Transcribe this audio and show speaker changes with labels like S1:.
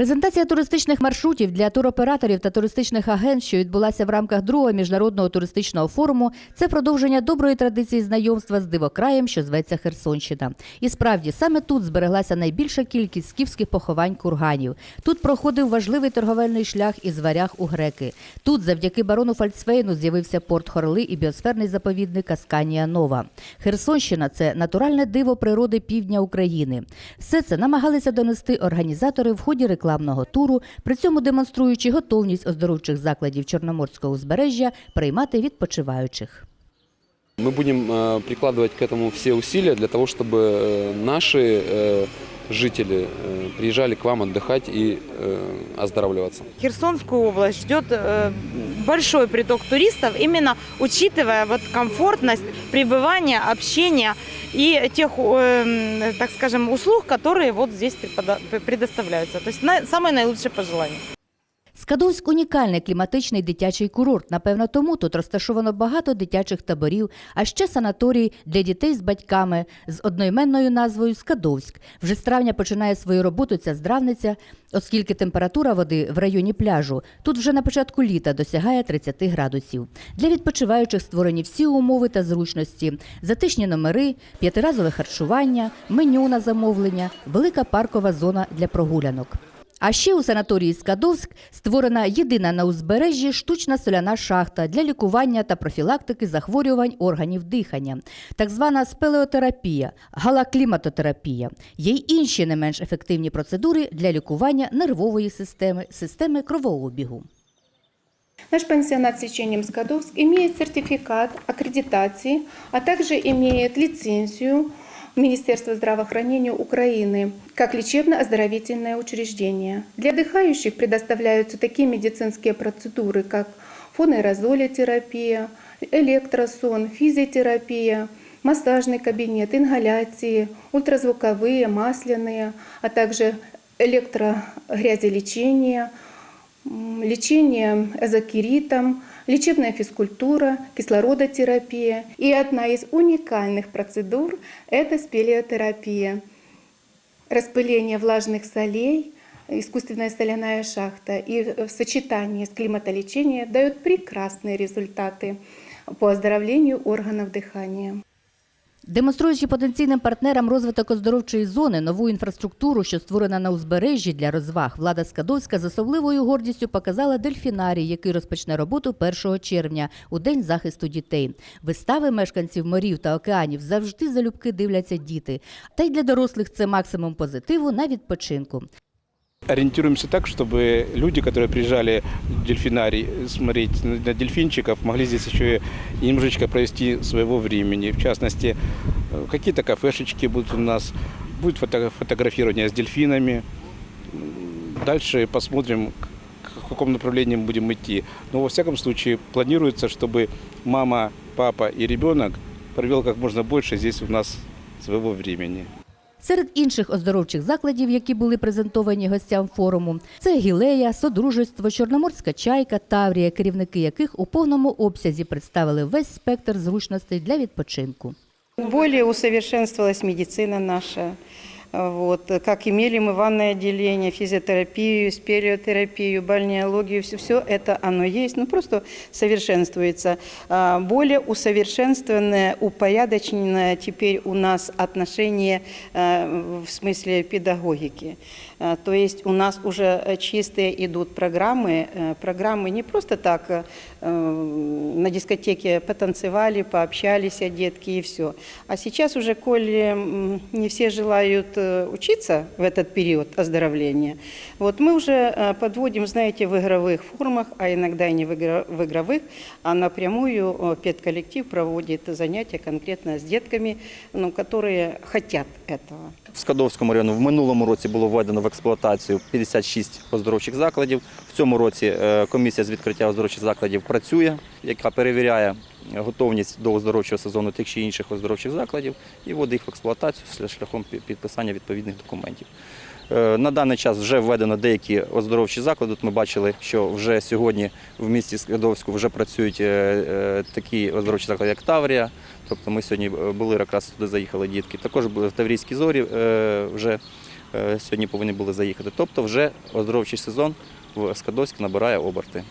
S1: Презентація туристичних маршрутів для туроператорів та туристичних агентств, що відбулася в рамках другого міжнародного туристичного форуму, це продовження доброї традиції знайомства з дивокраєм, що зветься Херсонщина. І справді саме тут збереглася найбільша кількість скіфських поховань курганів. Тут проходив важливий торговельний шлях із варяг у греки. Тут, завдяки барону Фальцфейну, з'явився порт Хорли і біосферний заповідник Асканія Нова. Херсонщина це натуральне диво природи півдня України. Все це намагалися донести організатори в ході рекламного туру, при цьому демонструючи готовність оздоровчих закладів Чорноморського узбережжя приймати відпочиваючих.
S2: Мы будем э, прикладывать к этому все усилия для того, чтобы э, наши э, жители э, приезжали к вам отдыхать и э, оздоравливаться.
S3: Херсонскую область ждет э, большой приток туристов, именно учитывая вот комфортность пребывания, общения и тех, э, м, так скажем, услуг, которые вот здесь препода- предоставляются. То есть на- самое наилучшее пожелание.
S1: Скадовськ унікальний кліматичний дитячий курорт. Напевно, тому тут розташовано багато дитячих таборів, а ще санаторій для дітей з батьками з одноіменною назвою Скадовськ. Вже з травня починає свою роботу ця здравниця, оскільки температура води в районі пляжу тут вже на початку літа досягає 30 градусів. Для відпочиваючих створені всі умови та зручності: затишні номери, п'ятиразове харчування, меню на замовлення, велика паркова зона для прогулянок. А ще у санаторії Скадовськ створена єдина на узбережжі штучна соляна шахта для лікування та профілактики захворювань органів дихання, так звана спелеотерапія, галакліматотерапія. Є й інші не менш ефективні процедури для лікування нервової системи, системи кровообігу.
S4: Наш пансионат с лечением Скадовск имеет сертификат аккредитации, а также имеет лицензию Министерства здравоохранения Украины как лечебно-оздоровительное учреждение. Для отдыхающих предоставляются такие медицинские процедуры, как фоноаэрозолетерапия, электросон, физиотерапия, массажный кабинет, ингаляции, ультразвуковые, масляные, а также электрогрязелечение, лечение эзокеритом, лечебная физкультура, кислородотерапия. И одна из уникальных процедур – это спелеотерапия. Распыление влажных солей, искусственная соляная шахта и в сочетании с климатолечением дает прекрасные результаты по оздоровлению органов дыхания.
S1: Демонструючи потенційним партнерам розвиток оздоровчої зони, нову інфраструктуру, що створена на узбережжі для розваг, влада Скадовська з особливою гордістю показала дельфінарій, який розпочне роботу 1 червня у день захисту дітей. Вистави мешканців морів та океанів завжди залюбки дивляться діти. Та й для дорослих це максимум позитиву на відпочинку.
S5: Ориентируемся так, чтобы люди, которые приезжали в дельфинарий смотреть на дельфинчиков, могли здесь еще и немножечко провести своего времени. В частности, э, какие-то кафешечки будут у нас, будет фото- фотографирование с дельфинами. Дальше посмотрим, к к какому направлению мы будем идти. Но во всяком случае планируется, чтобы мама, папа и ребенок провел как можно больше здесь у нас своего времени.
S1: Серед інших оздоровчих закладів, які були презентовані гостям форуму, це Гілея, Содружество, Чорноморська чайка, Таврія, керівники яких у повному обсязі представили весь спектр зручностей для відпочинку.
S6: Более усовершенствовалась медицина наша. Вот. Как имели мы ванное отделение, физиотерапию, спелеотерапию, бальнеологию, все, все это оно есть, ну просто совершенствуется. А, Более усовершенствованное, упорядоченное теперь у нас отношение э, в смысле педагогики. А, То есть у нас уже чистые идут программы, э, программы не просто так э, на дискотеке потанцевали, пообщались, а детки и все. А сейчас уже, коли не все желают учиться в этот период оздоровления, вот мы уже э, подводим, знаете, в игровых формах, а иногда и не в игро- в игровых, а напрямую э, педколлектив проводит занятия конкретно с детками, ну, которые хотят этого.
S7: В Скадовському району в минулому році було введено в експлуатацію 56 оздоровчих закладів. В цьому році е, комісія з відкриття оздоровчих закладів працює, яка перевіряє готовність до оздоровчого сезону тих чи інших оздоровчих закладів і вводить їх в експлуатацію шляхом підписання відповідних документів. Е, На даний час вже введено деякі оздоровчі заклади. Ми бачили, що вже сьогодні в місті Скадовську вже працюють е, е, такі оздоровчі заклади, як Таврія. Тобто ми сьогодні були якраз туди заїхали дітки. Також в Таврійській зорі вже сьогодні повинні були заїхати. Тобто вже оздоровчий сезон в Скадовськ набирає оберти.